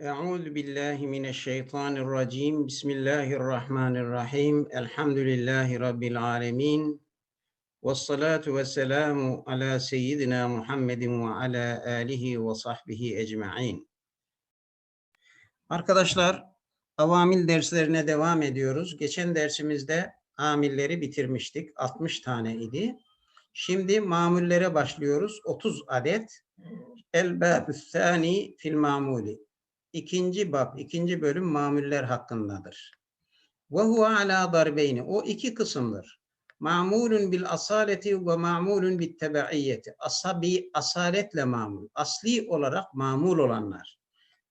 Euzu billahi mineşşeytanirracim. Bismillahirrahmanirrahim. Elhamdülillahi rabbil alamin. Ves salatu vesselamu ala seyyidina Muhammedin ve ala alihi ve sahbihi ecmaîn. Arkadaşlar, avamil derslerine devam ediyoruz. Geçen dersimizde amilleri bitirmiştik. 60 tane idi. Şimdi mamullere başlıyoruz. 30 adet. El bâbü sâni fil mamuli. İkinci bab, ikinci bölüm mamuller hakkındadır. Ve huve ala darbeyni. O iki kısımdır. Ma'mulun bil asaleti ve ma'mulun bit tebe'iyyeti. Asabi asaletle mamul. Asli olarak mamul olanlar.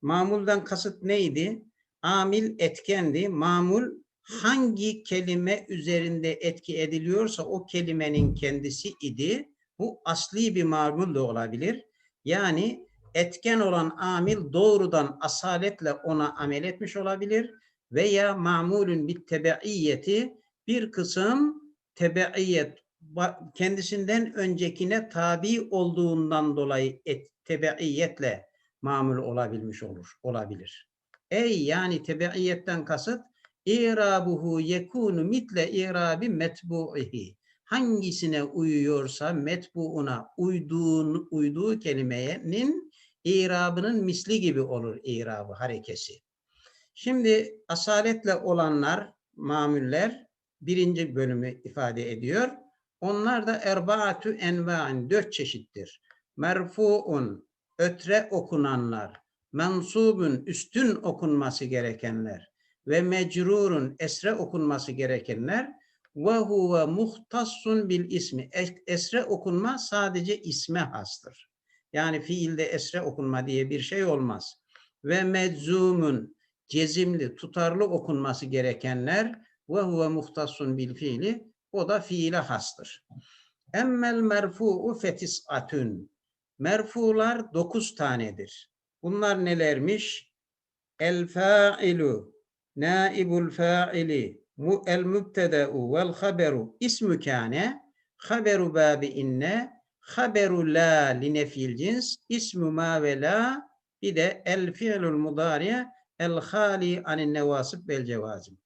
Mamuldan kasıt neydi? Amil etkendi. Mamul hangi kelime üzerinde etki ediliyorsa o kelimenin kendisi idi. Bu asli bir mamul da olabilir. Yani etken olan amil doğrudan asaletle ona amel etmiş olabilir veya mamulün bir tebeiyeti bir kısım tebeiyet kendisinden öncekine tabi olduğundan dolayı et, tebeiyetle mamul olabilmiş olur olabilir. Ey yani tebeiyetten kasıt İrabuhu yekunu mitle irabi metbu'ihi. Hangisine uyuyorsa metbuuna uyduğun, uyduğu kelimenin irabının misli gibi olur irabı harekesi. Şimdi asaletle olanlar, mamuller birinci bölümü ifade ediyor. Onlar da erbaatü enva'in dört çeşittir. Merfu'un ötre okunanlar, mensubun üstün okunması gerekenler ve mecrurun esre okunması gerekenler ve huve muhtassun bil ismi. Esre okunma sadece isme hastır. Yani fiilde esre okunma diye bir şey olmaz. Ve medzumun cezimli, tutarlı okunması gerekenler ve huve muhtassun bil fiili o da fiile hastır. Emmel merfu'u fetis'atün. Merfular dokuz tanedir. Bunlar nelermiş? El fa'ilu, naibul fa'ili, el mübteda'u vel haberu ismü kâne, haberu babi inne, haberu la li nefil cins, ismu ma ve la, bir de el fi'lul mudariye, el hali anin nevasip vel cevazim.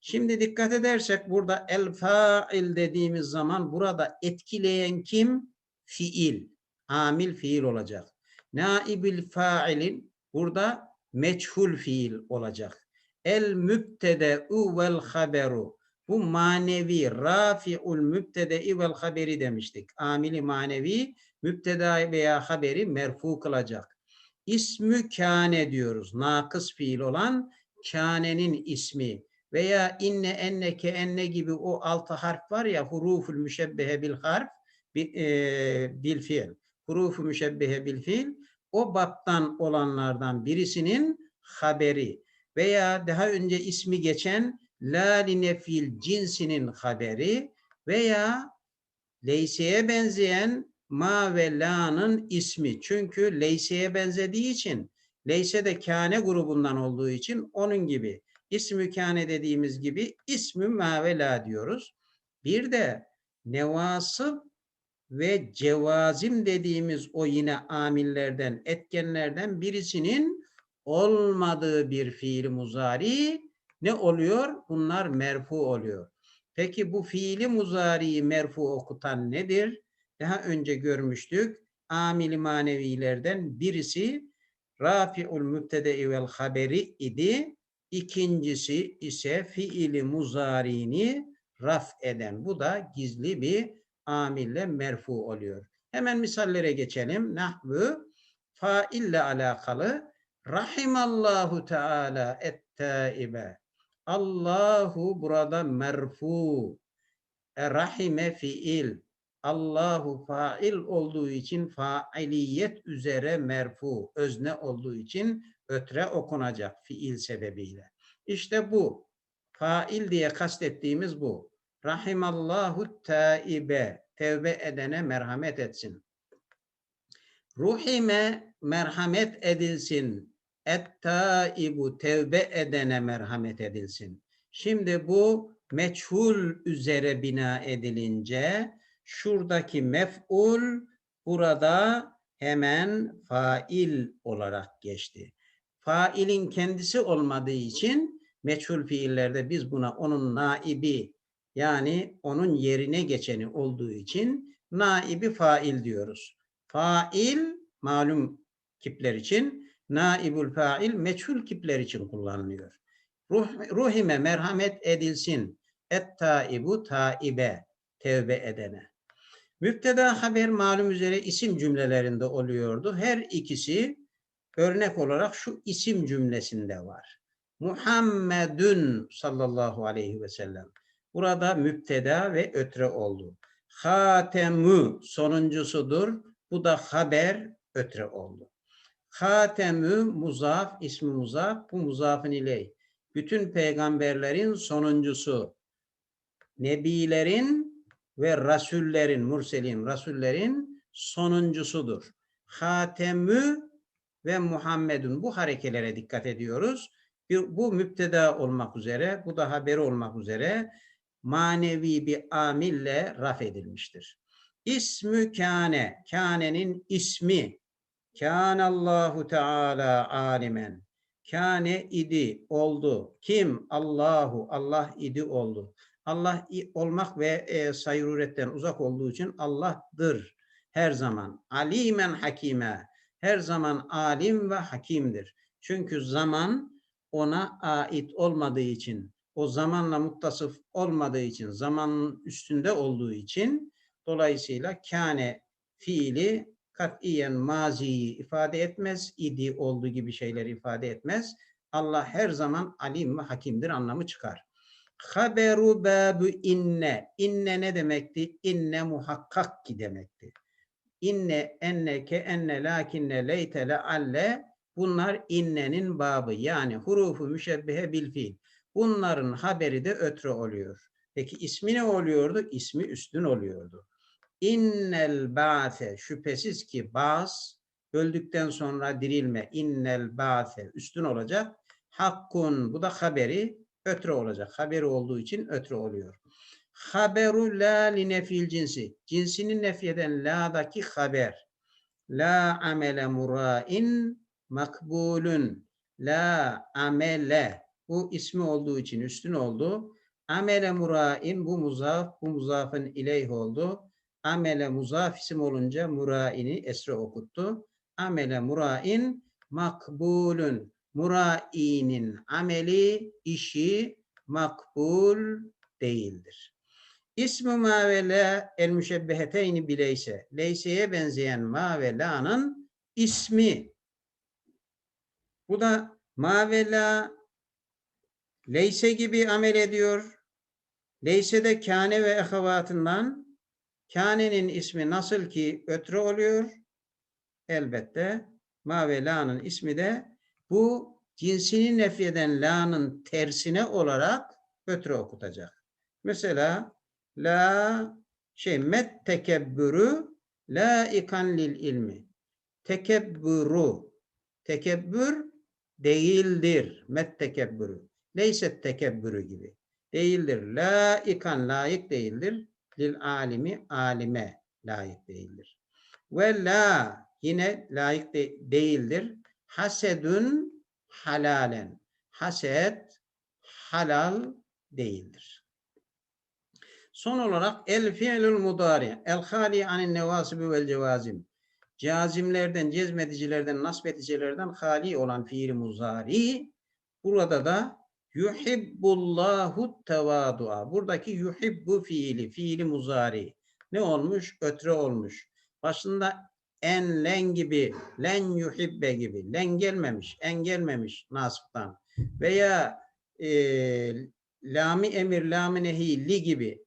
Şimdi dikkat edersek burada el fail dediğimiz zaman burada etkileyen kim? Fiil. Amil fiil olacak. Naibil failin burada meçhul fiil olacak. El mübtede'u vel haberu. Bu manevi rafi'ul mübtede'i vel haberi demiştik. Amili manevi mübteda veya haberi merfu kılacak. İsmü kâne diyoruz. Nakıs fiil olan kânenin ismi veya inne enneke enne gibi o altı harf var ya huruful müşebbehe bil harf e, bil fiil. Hurufu müşebbehe bil fiil o baptan olanlardan birisinin haberi veya daha önce ismi geçen la linefil cinsinin haberi veya leyseye benzeyen ma ve la'nın ismi. Çünkü leyseye benzediği için leyse de kâne grubundan olduğu için onun gibi İsmü kâne dediğimiz gibi ismü ma ve la diyoruz. Bir de nevasıb ve cevazim dediğimiz o yine amillerden, etkenlerden birisinin olmadığı bir fiil muzari ne oluyor? Bunlar merfu oluyor. Peki bu fiili muzariyi merfu okutan nedir? Daha önce görmüştük. Amili manevilerden birisi rafi'ul mübtede vel haberi idi. İkincisi ise fiili muzarini raf eden. Bu da gizli bir amille merfu oluyor. Hemen misallere geçelim. Nahvu faille alakalı Rahimallahu Teala et-taibe. Allahu burada merfu. E, rahime fiil. Allahu fail olduğu için failiyet üzere merfu. Özne olduğu için ötre okunacak fiil sebebiyle. İşte bu. Fail diye kastettiğimiz bu. Rahimallahu taibe. Tevbe edene merhamet etsin. Ruhime merhamet edilsin. Et-taibu tevbe edene merhamet edilsin. Şimdi bu meçhul üzere bina edilince şuradaki mef'ul burada hemen fail olarak geçti failin kendisi olmadığı için meçhul fiillerde biz buna onun naibi yani onun yerine geçeni olduğu için naibi fail diyoruz. Fail malum kipler için, naibul fail meçhul kipler için kullanılıyor. Ruh, ruhime merhamet edilsin. Et taibu taibe tevbe edene. Müpteda haber malum üzere isim cümlelerinde oluyordu. Her ikisi örnek olarak şu isim cümlesinde var. Muhammedun sallallahu aleyhi ve sellem. Burada müpteda ve ötre oldu. Hatemü sonuncusudur. Bu da haber ötre oldu. Hatemü muzaf, ismi muzaf, bu muzafın iley. Bütün peygamberlerin sonuncusu. Nebilerin ve rasullerin, murselin, rasullerin sonuncusudur. Hatemü ve Muhammedun bu harekelere dikkat ediyoruz. Bir, bu müpteda olmak üzere, bu da haberi olmak üzere manevi bir amille raf edilmiştir. İsmü kâne, kânenin ismi, kânallahu teâlâ alimen, kâne idi, oldu. Kim? Allahu, Allah idi, oldu. Allah olmak ve e, sayruretten uzak olduğu için Allah'dır her zaman. Alimen hakime, her zaman alim ve hakimdir. Çünkü zaman ona ait olmadığı için, o zamanla muttasıf olmadığı için, zamanın üstünde olduğu için dolayısıyla kâne fiili katiyen maziyi ifade etmez, idi olduğu gibi şeyleri ifade etmez. Allah her zaman alim ve hakimdir anlamı çıkar. Haberu babu inne. İnne ne demekti? İnne muhakkak ki demekti. İnne, enne, ke, enne, lakinne, leyte, lealle bunlar innenin babı yani hurufu müşebbihe bil fiil. Bunların haberi de ötre oluyor. Peki ismi ne oluyordu? İsmi üstün oluyordu. İnnel ba'se şüphesiz ki baz öldükten sonra dirilme innel ba'se üstün olacak. Hakkun bu da haberi ötre olacak. Haberi olduğu için ötre oluyor. Haberu la li nefil cinsi. Cinsini nefyeden la'daki haber. La amele mura'in makbulun. La amele. Bu ismi olduğu için üstün oldu. Amele mura'in bu muzaf, bu muzafın ileyh oldu. Amele muzaf isim olunca mura'ini esre okuttu. Amele mura'in makbulun. Mura'inin ameli, işi makbul değildir. İsmi ma ve la el müşebbeheteyni bileyse. Leyseye benzeyen ma ve la'nın ismi. Bu da ma ve la leyse gibi amel ediyor. Leyse de kâne ve ehavatından kânenin ismi nasıl ki ötre oluyor? Elbette ma ve la'nın ismi de bu cinsini nefyeden la'nın tersine olarak ötre okutacak. Mesela la şey met tekebbürü la ikan lil ilmi. Tekebbürü tekebbür değildir. Met tekebbürü. Leyset tekebbürü gibi. Değildir. La ikan layık değildir. Lil alimi alime layık değildir. Ve la yine layık de değildir. Hasedun halalen. Haset halal değildir. Son olarak el fiilül mudari el hali anin nevasibi vel cevazim. Cazimlerden, cezmedicilerden, nasbeticilerden hali olan fiil muzari burada da yuhibbullahu tevadua. Buradaki yuhibbu fiili, fiili muzari. Ne olmuş? Ötre olmuş. Başında en len gibi, len yuhibbe gibi, len gelmemiş, en gelmemiş nasıptan veya e, lami emir, lami nehi, li gibi,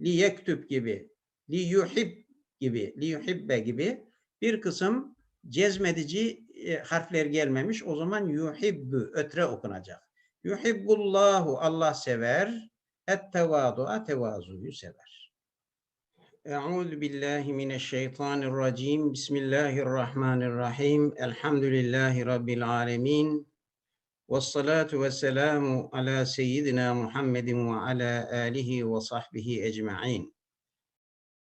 li yektüb gibi, li yuhib gibi, li yuhibbe gibi bir kısım cezmedici e, harfler gelmemiş. O zaman yuhibbu, ötre okunacak. Yuhibbullahu, Allah sever, et tevadu'a, tevazuyu sever. Euzu billahi mineşşeytanirracim. Bismillahirrahmanirrahim. Elhamdülillahi rabbil alamin. Ves salatu vesselamu ala seyyidina Muhammedin ve ala alihi ve sahbihi ecmaîn.